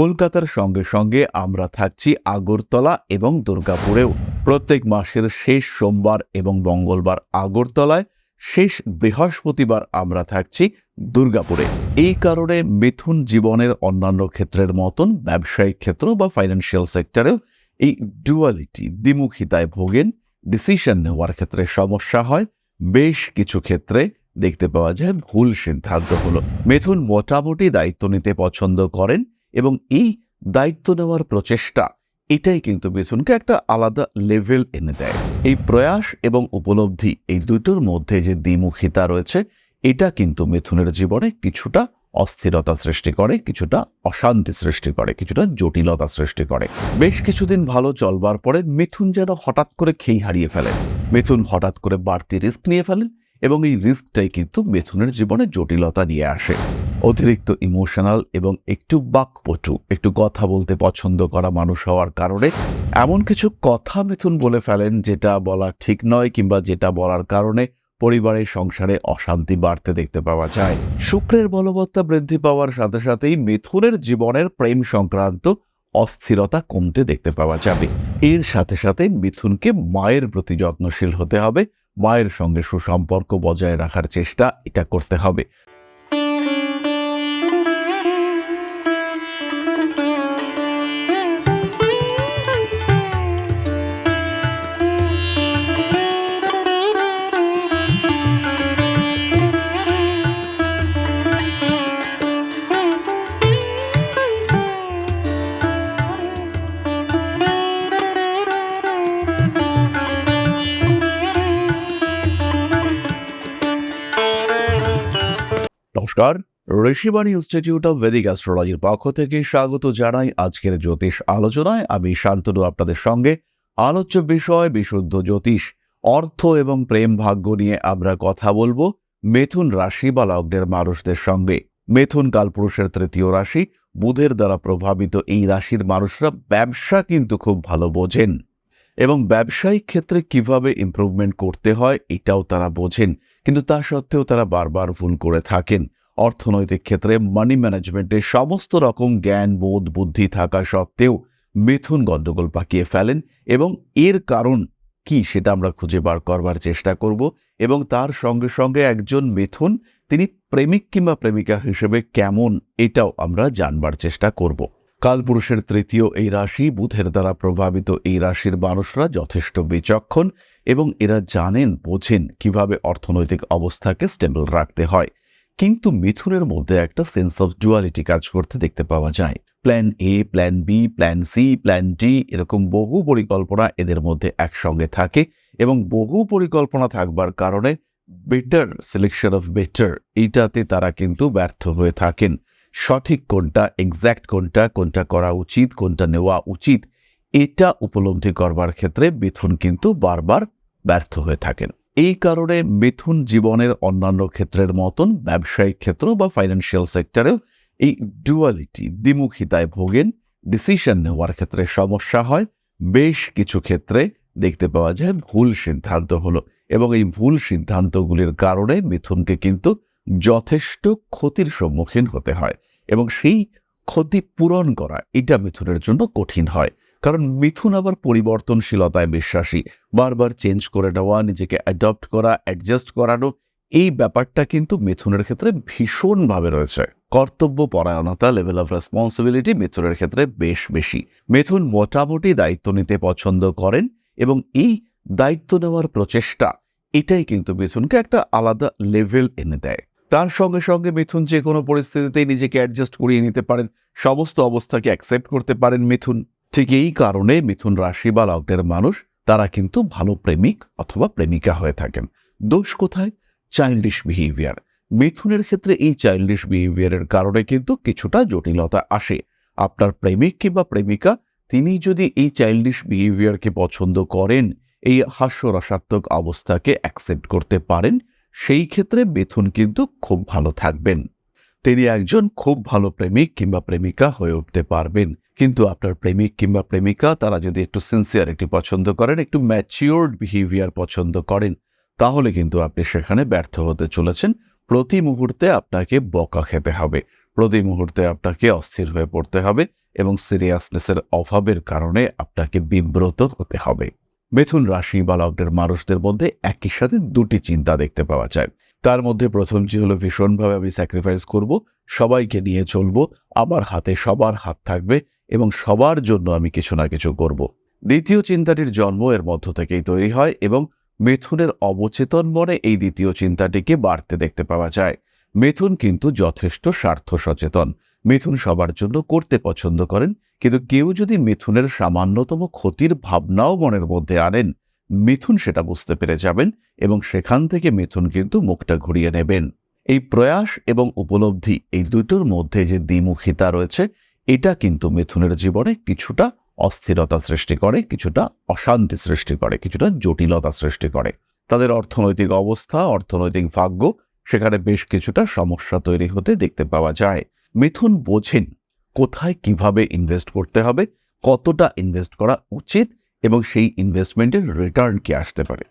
কলকাতার সঙ্গে সঙ্গে আমরা থাকছি আগরতলা এবং দুর্গাপুরেও। প্রত্যেক মাসের শেষ সোমবার এবং মঙ্গলবার আগরতলায়, শেষ বৃহস্পতিবার আমরা থাকছি দুর্গাপুরে। এই কারণে মিথুন জীবনের অন্যান্য ক্ষেত্রের মতন ব্যবসায়িক ক্ষেত্র বা ফাইন্যান্সিয়াল সেক্টরেও এই ডুয়ালিটি দ্বিমুখিতায় ভোগেন ডিসিশন নেওয়ার ক্ষেত্রে সমস্যা হয়। বেশ কিছু ক্ষেত্রে দেখতে পাওয়া যায় ভুল সিদ্ধান্ত হলো। মিথুন মোটামুটি দায়িত্ব নিতে পছন্দ করেন এবং এই দায়িত্ব নেওয়ার প্রচেষ্টা, এটাই কিন্তু মিথুনকে একটা আলাদা লেভেল এনে দেয়। এই প্রয়াস এবং উপলব্ধি এই দুটোর মধ্যে যে দ্বিমুখিতা রয়েছে, এটা কিন্তু মিথুনের জীবনে কিছুটা অস্থিরতা সৃষ্টি করে, কিছুটা অশান্তি সৃষ্টি করে, কিছুটা জটিলতা সৃষ্টি করে। বেশ কিছুদিন ভালো চলবার পরে মিথুন যেন হঠাৎ করে খেই হারিয়ে ফেলেন মিথুন হঠাৎ করে বাড়তি রিস্ক নিয়ে ফেলেন এবং এই রিস্কটাই কিন্তু মিথুনের জীবনে জটিলতা নিয়ে আসে। অতিরিক্ত ইমোশনাল এবং একটু বাকপটু, একটু কথা বলতে পছন্দ করা মানুষ হওয়ার কারণে এমন কিছু কথা মিথুন বলে ফেলেন যেটা বলা ঠিক নয় কিংবা যেটা বলার কারণে পরিবারের সংসারে অশান্তি বাড়তে দেখতে পাওয়া যায়। শুক্রের বলবত্তা বৃদ্ধি পাওয়ার সাথে সাথেই মিথুনের জীবনের প্রেম সংক্রান্ত অস্থিরতা কমতে দেখতে পাওয়া যাবে। এর সাথে সাথে মিথুনকে মায়ের প্রতি যত্নশীল হতে হবে, মায়ের সঙ্গে সুসম্পর্ক বজায় রাখার চেষ্টা এটা করতে হবে। নমস্কার। ঋষিবাণী ইনস্টিটিউট অফ ভেদিক অ্যাস্ট্রোলজির পক্ষ থেকে স্বাগত জানাই আজকের জ্যোতিষ আলোচনায়। আমি শান্তনু, আপনাদের সঙ্গে। আলোচ্য বিষয়, বিশুদ্ধ জ্যোতিষ, অর্থ এবং প্রেম ভাগ্য নিয়ে আমরা কথা বলব মেথুন রাশি বা লগ্নের মানুষদের সঙ্গে। মেথুন কালপুরুষের তৃতীয় রাশি, বুধের দ্বারা প্রভাবিত এই রাশির মানুষরা ব্যবসা কিন্তু খুব ভালো বোঝেন। এবং ব্যবসায়িক ক্ষেত্রে কীভাবে ইম্প্রুভমেন্ট করতে হয় এটাও তারা বোঝেন। কিন্তু তা সত্ত্বেও তারা বারবার ভুল করে থাকেন। অর্থনৈতিক ক্ষেত্রে মানি ম্যানেজমেন্টে সমস্ত রকম জ্ঞান, বোধ, বুদ্ধি থাকা সত্ত্বেও মিথুন গণ্ডগোল পাকিয়ে ফেলেন এবং এর কারণ কি সেটা আমরা খুঁজে বার করবার চেষ্টা করব এবং তার সঙ্গে সঙ্গে একজন মিথুন, তিনি প্রেমিক কিংবা প্রেমিকা হিসেবে কেমন এটাও আমরা জানবার চেষ্টা করব। কালপুরুষের তৃতীয় এই রাশি বুধের দ্বারা প্রভাবিত এই রাশির মানুষরা যথেষ্ট বিচক্ষণ এবং এরা জানেন, বোঝেন কীভাবে অর্থনৈতিক অবস্থাকে স্টেবল রাখতে হয়। কিন্তু মিথুনের মধ্যে একটা সেন্স অফ ডুয়ালিটি কাজ করতে দেখতে পাওয়া যায়। Plan A plan B plan C plan D এরকম বহু পরিকল্পনা এদের মধ্যে একসঙ্গে থাকে এবং বহু পরিকল্পনা থাকবার কারণে বেটার সিলেকশন অফ বেটার এইটাতে তারা কিন্তু ব্যর্থ হয়ে থাকেন। সঠিক কোনটা এক্স্যাক্ট কোনটা কোনটা করা উচিত, কোনটা নেওয়া উচিত, এটা উপলব্ধি করবার ক্ষেত্রে মিথুন কিন্তু বারবার ব্যর্থ হয়ে থাকেন। এই কারণে মিথুন জীবনের অন্যান্য ক্ষেত্রের মতন ব্যবসায়িক ক্ষেত্র বা ফাইন্যান্সিয়াল সেক্টরেও এই ডুয়ালিটি দ্বিমুখিতায় ভোগেন ডিসিশন নেওয়ার ক্ষেত্রে সমস্যা হয়। বেশ কিছু ক্ষেত্রে দেখতে পাওয়া যায় ভুল সিদ্ধান্ত হলো এবং এই ভুল সিদ্ধান্তগুলির কারণে মিথুনকে কিন্তু যথেষ্ট ক্ষতির সম্মুখীন হতে হয় এবং সেই ক্ষতি পূরণ করা এটা মিথুনের জন্য কঠিন হয়। কারণ মিথুন আবার পরিবর্তনশীলতায় বিশ্বাসী। বারবার চেঞ্জ করে নেওয়া, নিজেকে অ্যাডপ্ট করা অ্যাডজাস্ট করানো, এই ব্যাপারটা কিন্তু মিথুনের ক্ষেত্রে ভীষণভাবে রয়েছে। কর্তব্য পরায়ণতা লেভেল অফ রেসপন্সিবিলিটি মিথুনের ক্ষেত্রে বেশ বেশি। মিথুন মোটামুটি দায়িত্ব নিতে পছন্দ করেন এবং এই দায়িত্ব নেওয়ার প্রচেষ্টা, এটাই কিন্তু মিথুনকে একটা আলাদা লেভেল এনে দেয়। তার সঙ্গে সঙ্গে মিথুন যে কোনো পরিস্থিতিতেই নিজেকে অ্যাডজাস্ট করিয়ে নিতে পারেন, সমস্ত অবস্থাকে অ্যাকসেপ্ট করতে পারেন মিথুন। ঠিক এই কারণে মিথুন রাশি বা লগ্নের মানুষ, তারা কিন্তু ভালো প্রেমিক অথবা প্রেমিকা হয়ে থাকেন। দোষ কোথায়? চাইল্ডিশ বিহেভিয়ার মিথুনের ক্ষেত্রে এই চাইল্ডিশ বিহেভিয়ারের কারণে কিন্তু কিছুটা জটিলতা আসে। আপনার প্রেমিক কিংবা প্রেমিকা, তিনি যদি এই চাইল্ডিশ বিহেভিয়ারকে পছন্দ করেন, এই হাস্যরসাত্মক অবস্থাকে অ্যাকসেপ্ট করতে পারেন, সেই ক্ষেত্রে মিথুন কিন্তু খুব ভালো থাকবেন। তিনি একজন খুব ভালো প্রেমিক কিংবা প্রেমিকা হয়ে উঠতে পারবেন। কিন্তু আপনার প্রেমিক কিংবা প্রেমিকা, তারা যদি একটু সিনসিয়ারিটি পছন্দ করেন, একটু ম্যাচিওর্ড বিহেভিয়ার পছন্দ করেন, তাহলে কিন্তু আপনি সেখানে ব্যর্থ হতে চলেছেন। প্রতি মুহূর্তে আপনাকে বকা খেতে হবে। প্রতি মুহূর্তে আপনাকে অস্থির হয়ে পড়তে হবে এবং সিরিয়াসনেসের অভাবের কারণে আপনাকে বিব্রত হতে হবে। মিথুন রাশি বা লগ্নের মানুষদের মধ্যে একই সাথে দুটি চিন্তা দেখতে পাওয়া যায়। তার মধ্যে প্রথমটি হলো ভীষণভাবে আমি স্যাক্রিফাইস করব, সবাইকে নিয়ে চলব, আমার হাতে সবার হাত থাকবে এবং সবার জন্য আমি কিছু না কিছু করব। দ্বিতীয় চিন্তাটির জন্ম এর মধ্য থেকেই তৈরি হয় এবং মিথুনের অবচেতন মনে এই দ্বিতীয় চিন্তাটিকে বাড়তে দেখতে পাওয়া যায়। মিথুন কিন্তু যথেষ্ট স্বার্থ সচেতন। মিথুন সবার জন্য করতে পছন্দ করেন, কিন্তু কেউ যদি মিথুনের সামান্যতম ক্ষতির ভাবনাও মনের মধ্যে আনেন মিথুন সেটা বুঝতে পেরে যাবেন এবং সেখান থেকে মিথুন কিন্তু মুখটা ঘুরিয়ে নেবেন। এই প্রয়াস এবং উপলব্ধি এই দুটোর মধ্যে যে দ্বিমুখিতা রয়েছে, এটা কিন্তু মিথুনের জীবনে কিছুটা অস্থিরতা সৃষ্টি করে, কিছুটা অশান্তি সৃষ্টি করে, কিছুটা জটিলতা সৃষ্টি করে। তাদের অর্থনৈতিক অবস্থা, অর্থনৈতিক ভাগ্য, সেখানে বেশ কিছুটা সমস্যা তৈরি হতে দেখতে পাওয়া যায়। মিথুন বোঝেন কোথায় কীভাবে ইনভেস্ট করতে হবে, কতটা ইনভেস্ট করা উচিত এবং সেই ইনভেস্টমেন্টের রিটার্ন কি আসতে পারে।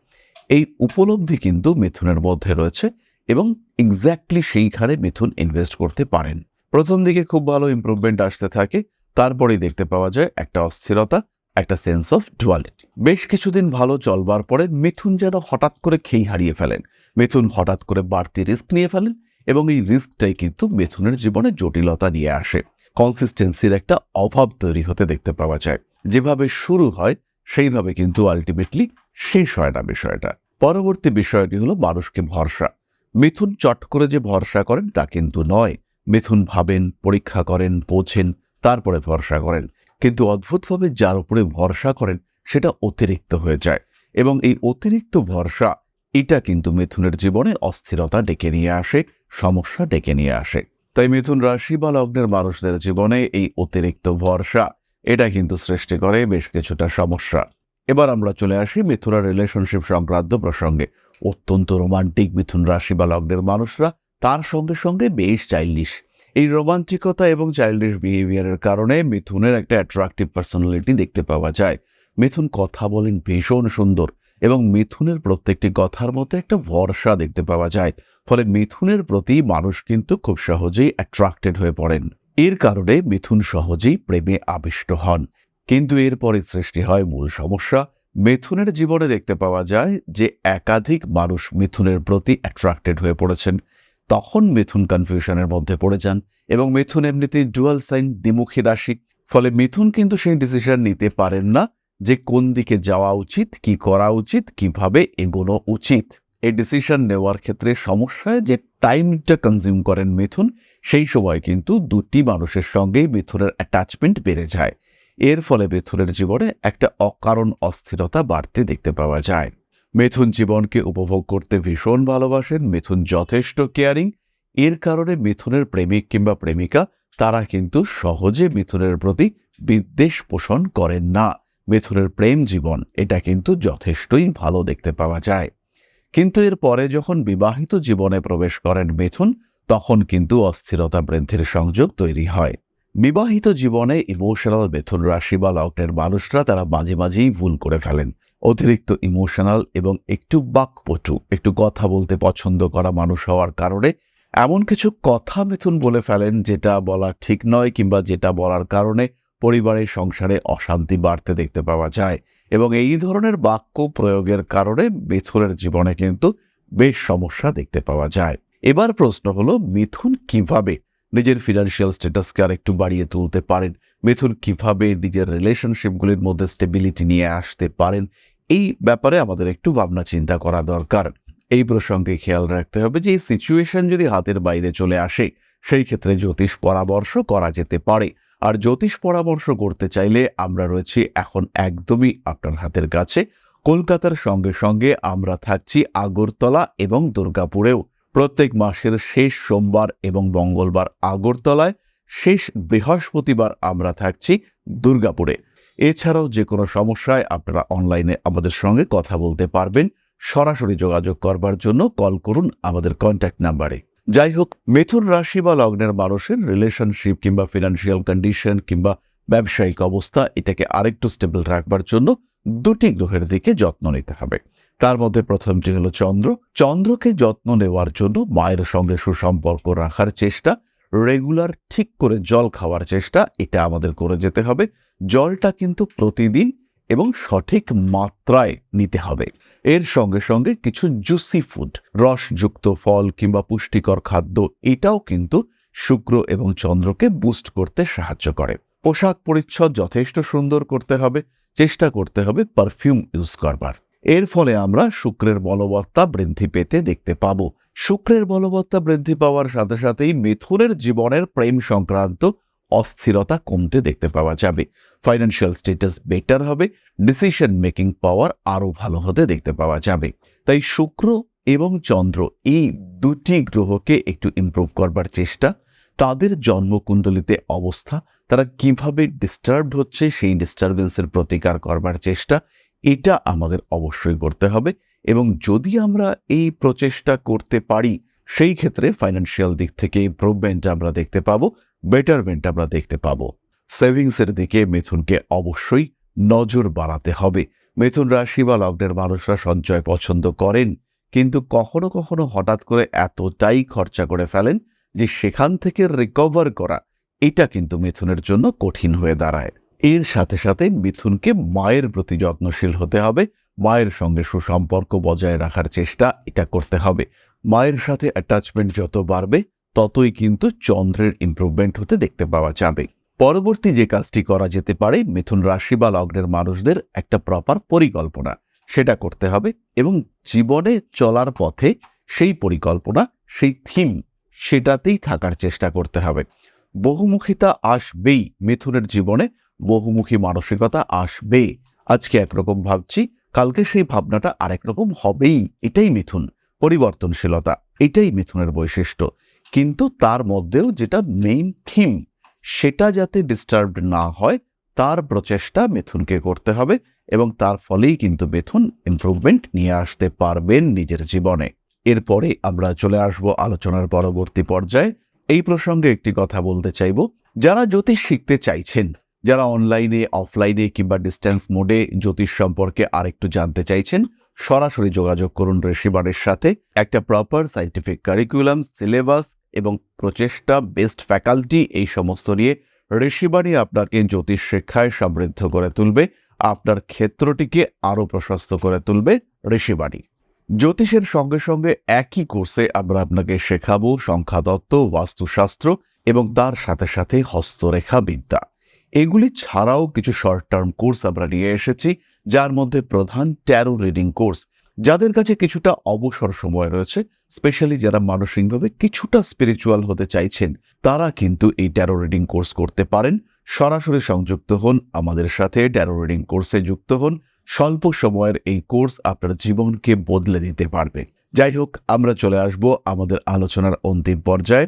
এই উপলব্ধি কিন্তু মিথুনের মধ্যে রয়েছে এবং এক্স্যাক্টলি সেইখানে মিথুন ইনভেস্ট করতে পারেন। প্রথম দিকে খুব ভালো ইমপ্রুভমেন্ট আসতে থাকে, তারপরেই দেখতে পাওয়া যায় একটা অস্থিরতা, একটা সেন্স অফ ডুয়ালিটি বেশ কিছুদিন ভালো চলবার পরে মিথুন যেন হঠাৎ করে খেই হারিয়ে ফেলেন। মিথুন হঠাৎ করে বাড়তি রিস্ক নিয়ে ফেলেন এবং এই রিস্কটাই কিন্তু মিথুনের জীবনে জটিলতা নিয়ে আসে। কনসিস্টেন্সির একটা অভাব তৈরি হতে দেখতে পাওয়া যায়। যেভাবে শুরু হয় সেইভাবে কিন্তু আলটিমেটলি শেষ হয় না বিষয়টা। পরবর্তী বিষয়টি হলো মানুষকে ভরসা। মিথুন চট করে যে ভরসা করেন তা কিন্তু নয়। মিথুন ভাবেন, পরীক্ষা করেন পৌঁছেন তারপরে ভরসা করেন। কিন্তু অদ্ভুতভাবে যার উপরে ভরসা করেন সেটা অতিরিক্ত হয়ে যায়। এবং এই অতিরিক্ত ভরসা, এটা কিন্তু মিথুনের জীবনে অস্থিরতা ডেকে নিয়ে আসে, সমস্যা ডেকে নিয়ে আসে। তাই মিথুন রাশি বা লগ্নের মানুষদের জীবনে এই অতিরিক্ত ভরসা এটা কিন্তু সৃষ্টি করে বেশ কিছুটা সমস্যা। এবার আমরা চলে আসি মিথুনের রিলেশনশিপ সংক্রান্ত প্রসঙ্গে। অত্যন্ত রোমান্টিক মিথুন রাশি বা লগ্নের মানুষরা তার সঙ্গে সঙ্গে বেশ চাইল্ডিশ এই রোমান্টিকতা এবং চাইল্ডিশ বিহেভিয়ারের কারণে মিথুনের একটা অ্যাট্রাকটিভ পার্সোনালিটি দেখতে পাওয়া যায়। মিথুন কথা বলেন ভীষণ সুন্দর এবং মিথুনের প্রত্যেকটি কথার মধ্যে একটা ভরসা দেখতে পাওয়া যায়। ফলে মিথুনের প্রতি মানুষ কিন্তু খুব সহজেই অ্যাট্রাক্টেড হয়ে পড়েন। এর কারণে মিথুন সহজেই প্রেমে আবিষ্ট হন। কিন্তু এরপরে সৃষ্টি হয় মূল সমস্যা। মিথুনের জীবনে দেখতে পাওয়া যায় যে একাধিক মানুষ মিথুনের প্রতি অ্যাট্রাক্টেড হয়ে পড়েছেন। তখন মিথুন কনফিউশনের মধ্যে পড়ে যান এবং মিথুন এমনিতেই ডুয়াল সাইন দ্বিমুখী রাশি। ফলে মিথুন কিন্তু সেই ডিসিশন নিতে পারেন না যে কোন দিকে যাওয়া উচিত, কি করা উচিত, কীভাবে এগোনো উচিত। এই ডিসিশন নেওয়ার ক্ষেত্রে সমস্যায় যে টাইমটা কনজিউম করেন মিথুন সেই সময় কিন্তু দুটি মানুষের সঙ্গেই মিথুনের অ্যাটাচমেন্ট বেড়ে যায়। এর ফলে মিথুনের জীবনে একটা অকারণ অস্থিরতা বাড়তে দেখতে পাওয়া যায়। মিথুন জীবনকে উপভোগ করতে ভীষণ ভালোবাসেন, মিথুন যথেষ্ট কেয়ারিং এর কারণে মিথুনের প্রেমিক কিংবা প্রেমিকা, তারা কিন্তু সহজে মিথুনের প্রতি বিদ্বেষ পোষণ করেন না। মিথুনের প্রেম জীবন, এটা কিন্তু যথেষ্টই ভালো দেখতে পাওয়া যায়। কিন্তু এর পরে যখন বিবাহিত জীবনে প্রবেশ করেন মিথুন তখন কিন্তু অস্থিরতা বৃদ্ধির সংযোগ তৈরি হয়। বিবাহিত জীবনে ইমোশনাল মিথুন রাশি বা লগ্নের মানুষরা তারা মাঝে মাঝেই ভুল করে ফেলেন। অতিরিক্ত ইমোশনাল এবং একটু বাকপটু, একটু কথা বলতে পছন্দ করা মানুষ হওয়ার কারণে এমন কিছু কথা মিথুন বলে ফেলেন যেটা বলা ঠিক নয় কিংবা যেটা বলার কারণে পরিবারের সংসারে অশান্তি বাড়তে দেখতে পাওয়া যায় এবং এই ধরনের বাক্য প্রয়োগের কারণে মিথুনের জীবনে কিন্তু বেশ সমস্যা দেখতে পাওয়া যায়। এবার প্রশ্ন হলো, মিথুন কীভাবে নিজের ফিনান্সিয়াল স্ট্যাটাসকে আর একটু বাড়িয়ে তুলতে পারেন? মিথুন কীভাবে নিজের রিলেশনশিপগুলির মধ্যে স্টেবিলিটি নিয়ে আসতে পারেন? এই ব্যাপারে আমাদের একটু ভাবনা চিন্তা করা দরকার। এই প্রসঙ্গে খেয়াল রাখতে হবে যে, এই সিচুয়েশন যদি হাতের বাইরে চলে আসে, সেই ক্ষেত্রে জ্যোতিষ পরামর্শ করা যেতে পারে। আর জ্যোতিষ পরামর্শ করতে চাইলে আমরা রয়েছি এখন একদমই আপনার হাতের কাছে। কলকাতার সঙ্গে সঙ্গে আমরা থাকছি আগরতলা এবং দুর্গাপুরেও। প্রত্যেক মাসের শেষ সোমবার এবং মঙ্গলবার আগরতলায় শেষ বৃহস্পতিবার আমরা থাকছি দুর্গাপুরে। এছাড়াও যে কোনো সমস্যায় আপনারা অনলাইনে আমাদের সঙ্গে কথা বলতে পারবেন। সরাসরি যোগাযোগ করবার জন্য কল করুন আমাদের কন্ট্যাক্ট নাম্বারে যাই হোক, মিথুন রাশি বা লগ্নের মানুষের রিলেশনশিপ কিংবা ফিনান্সিয়াল কন্ডিশন কিংবা ব্যবসায়িক অবস্থা এটাকে আরেকটু স্টেবল রাখবার জন্য দুটি গ্রহের দিকে যত্ন নিতে হবে। তার মধ্যে প্রথমটি হলো চন্দ্র। চন্দ্রকে যত্ন নেওয়ার জন্য মায়ের সঙ্গে সুসম্পর্ক রাখার চেষ্টা রেগুলার ঠিক করে জল খাওয়ার চেষ্টা, এটা আমাদের করে যেতে হবে। জলটা কিন্তু প্রতিদিন এবং সঠিক মাত্রায় নিতে হবে। এর সঙ্গে সঙ্গে কিছু জুসি ফুড রসযুক্ত ফল কিংবা পুষ্টিকর খাদ্য, এটাও কিন্তু শুক্র এবং চন্দ্রকে বুস্ট করতে সাহায্য করে। পোশাক পরিচ্ছদ যথেষ্ট সুন্দর করতে হবে, চেষ্টা করতে হবে পারফিউম ইউজ করবার। এর ফলে আমরা শুক্রের বলবত্তা বৃদ্ধি পেতে দেখতে পাবো। শুক্রের বলবত্তা বৃদ্ধি পাওয়ার সাথে সাথেই মিথুনের জীবনের প্রেম সংক্রান্ত অস্থিরতা কমতে দেখতে পাওয়া যাবে। ফাইন্যান্সিয়াল স্টেটাস বেটার হবে ডিসিশন মেকিং পাওয়ার আরও ভালো হতে দেখতে পাওয়া যাবে। তাই শুক্র এবং চন্দ্র এই দুটি গ্রহকে একটু ইমপ্রুভ করবার চেষ্টা। তাদের জন্মকুণ্ডলিতে অবস্থা, তারা কীভাবে ডিস্টার্বড হচ্ছে সেই ডিস্টারবেন্সের প্রতিকার করবার চেষ্টা এটা আমাদের অবশ্যই করতে হবে এবং যদি আমরা এই প্রচেষ্টা করতে পারি, সেই ক্ষেত্রে ফাইন্যান্সিয়াল দিক থেকে ইম্প্রুভমেন্ট আমরা দেখতে পাবো বেটারমেন্ট আমরা দেখতে পাবো। সেভিংসের দিকে মিথুনকে অবশ্যই নজর বাড়াতে হবে। মিথুন রাশি বা লগ্নের মানুষরা সঞ্চয় পছন্দ করেন, কিন্তু কখনো কখনো হঠাৎ করে এতটাই খরচা করে ফেলেন যে সেখান থেকে রিকভার করা, এটা কিন্তু মিথুনের জন্য কঠিন হয়ে দাঁড়ায়। এর সাথে সাথে মিথুনকে মায়ের প্রতি যত্নশীল হতে হবে। মায়ের সঙ্গে সুসম্পর্ক বজায় রাখার চেষ্টা এটা করতে হবে। মায়ের সাথে অ্যাটাচমেন্ট যত বাড়বে, ততই কিন্তু চন্দ্রের ইমপ্রুভমেন্ট হতে দেখতে পাওয়া যাবে। পরবর্তী যে কাজটি করা যেতে পারে, মিথুন রাশি বা লগ্নের মানুষদের একটা প্রপার পরিকল্পনা। সেটা করতে হবে এবং জীবনে চলার পথে সেই পরিকল্পনা, সেই থিম সেটাতেই থাকার চেষ্টা করতে হবে। বহুমুখিতা আসবেই মিথুনের জীবনে। বহুমুখী মানসিকতা আসবে। আজকে একরকম ভাবছি, কালকে সেই ভাবনাটা আরেক রকম হবেই। এটাই মিথুন, পরিবর্তনশীলতা। এটাই মিথুনের বৈশিষ্ট্য। কিন্তু তার মধ্যেও যেটা মেইন থিম সেটা যাতে ডিস্টার্বড না হয়, তার প্রচেষ্টা মিথুনকে করতে হবে এবং তার ফলেই কিন্তু মিথুন ইমপ্রুভমেন্ট নিয়ে আসতে পারবেন নিজের জীবনে। এরপরে আমরা চলে আসব আলোচনার পরবর্তী পর্যায়ে। এই প্রসঙ্গে একটি কথা বলতে চাইব। যারা জ্যোতিষ শিখতে চাইছেন যারা অনলাইনে অফলাইনে কিংবা ডিস্ট্যান্স মোডে জ্যোতিষ সম্পর্কে আরেকটু জানতে চাইছেন, সরাসরি যোগাযোগ করুন ঋষিবারের সাথে। একটা প্রপার সাইন্টিফিক কারিকুলাম সিলেবাস এবং প্রচেষ্টা বেস্ট ফ্যাকাল্টি এই সমস্ত নিয়ে ঋষিবাণী আপনাকে জ্যোতিষ শিক্ষায় সমৃদ্ধ করে তুলবে। আপনার ক্ষেত্রটিকে আরও প্রশস্ত করে তুলবে ঋষিবাণী জ্যোতিষের সঙ্গে সঙ্গে একই কোর্সে আমরা আপনাকে শেখাবো সংখ্যাতত্ত্ব, বাস্তুশাস্ত্র এবং তার সাথে সাথে হস্তরেখা বিদ্যা এগুলি ছাড়াও কিছু শর্ট টার্ম কোর্স আমরা নিয়ে এসেছি, যার মধ্যে প্রধান ট্যারো রিডিং কোর্স যাদের কাছে কিছুটা অবসর সময় রয়েছে স্পেশালি যারা মানসিকভাবে কিছুটা স্পিরিচুয়াল হতে চাইছেন, তারা কিন্তু এই ট্যারো রিডিং কোর্স করতে পারেন। সরাসরি সংযুক্ত হন, আমাদের সাথে ট্যারো রিডিং কোর্সে যুক্ত হন। স্বল্প সময়ের এই কোর্স আপনার জীবনকে বদলে দিতে পারবে। যাই হোক, আমরা চলে আসব আমাদের আলোচনার অন্তিম পর্যায়ে।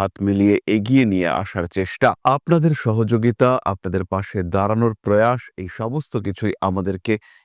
হাত মিলিয়ে এগিয়ে নিয়ে আসার চেষ্টা। আপনাদের সহযোগিতা, আপনাদের পাশে দাঁড়ানোর প্রয়াস, এই সমস্ত কিছুই আমাদেরকে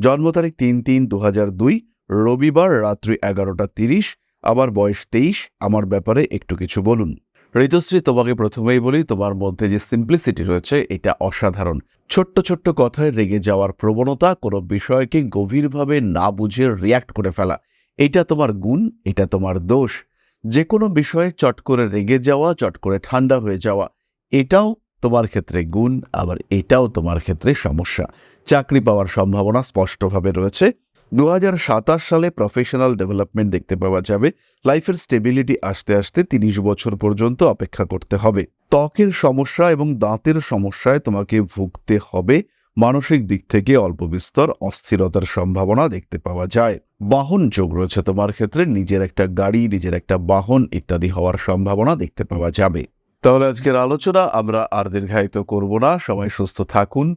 জন্ম তারিখ তিন তিন দু দুই, রবিবার রাত্রি এগারোটা তিরিশ, আবার বয়স তেইশ, আমার ব্যাপারে একটু কিছু বলুন। ঋতুশ্রী, তোমাকে প্রথমেই বলি, তোমার মধ্যে যে সিম্পলিসিটি রয়েছে, এটা অসাধারণ। ছোট্ট ছোট্ট কথায় রেগে যাওয়ার প্রবণতা, কোনো বিষয়কে গভীরভাবে না বুঝে রিয়াক্ট করে ফেলা। এটা তোমার গুণ, এটা তোমার দোষ। যে কোনো বিষয়ে চট করে রেগে যাওয়া, চট করে ঠান্ডা হয়ে যাওয়া, এটাও তোমার ক্ষেত্রে গুণ, আবার এটাও তোমার ক্ষেত্রে সমস্যা। চাকরি পাওয়ার সম্ভাবনা স্পষ্টভাবে রয়েছে। দু হাজার সাতাশ সালে প্রফেশনাল ডেভেলপমেন্ট দেখতে পাওয়া যাবে। লাইফের স্টেবিলিটি আসতে আসতে তিরিশ বছর পর্যন্ত অপেক্ষা করতে হবে। ত্বকের সমস্যা এবং দাঁতের সমস্যায় তোমাকে ভুগতে হবে। মানসিক দিক থেকে অল্প বিস্তর অস্থিরতার সম্ভাবনা দেখতে পাওয়া যায়। বাহন যোগ রয়েছে তোমার ক্ষেত্রে। নিজের একটা গাড়ি, নিজের একটা বাহন ইত্যাদি হওয়ার সম্ভাবনা দেখতে পাওয়া যাবে। তাহলে আজকের আলোচনা আমরা আর দীর্ঘায়িত করব না। সবাই সুস্থ থাকুন।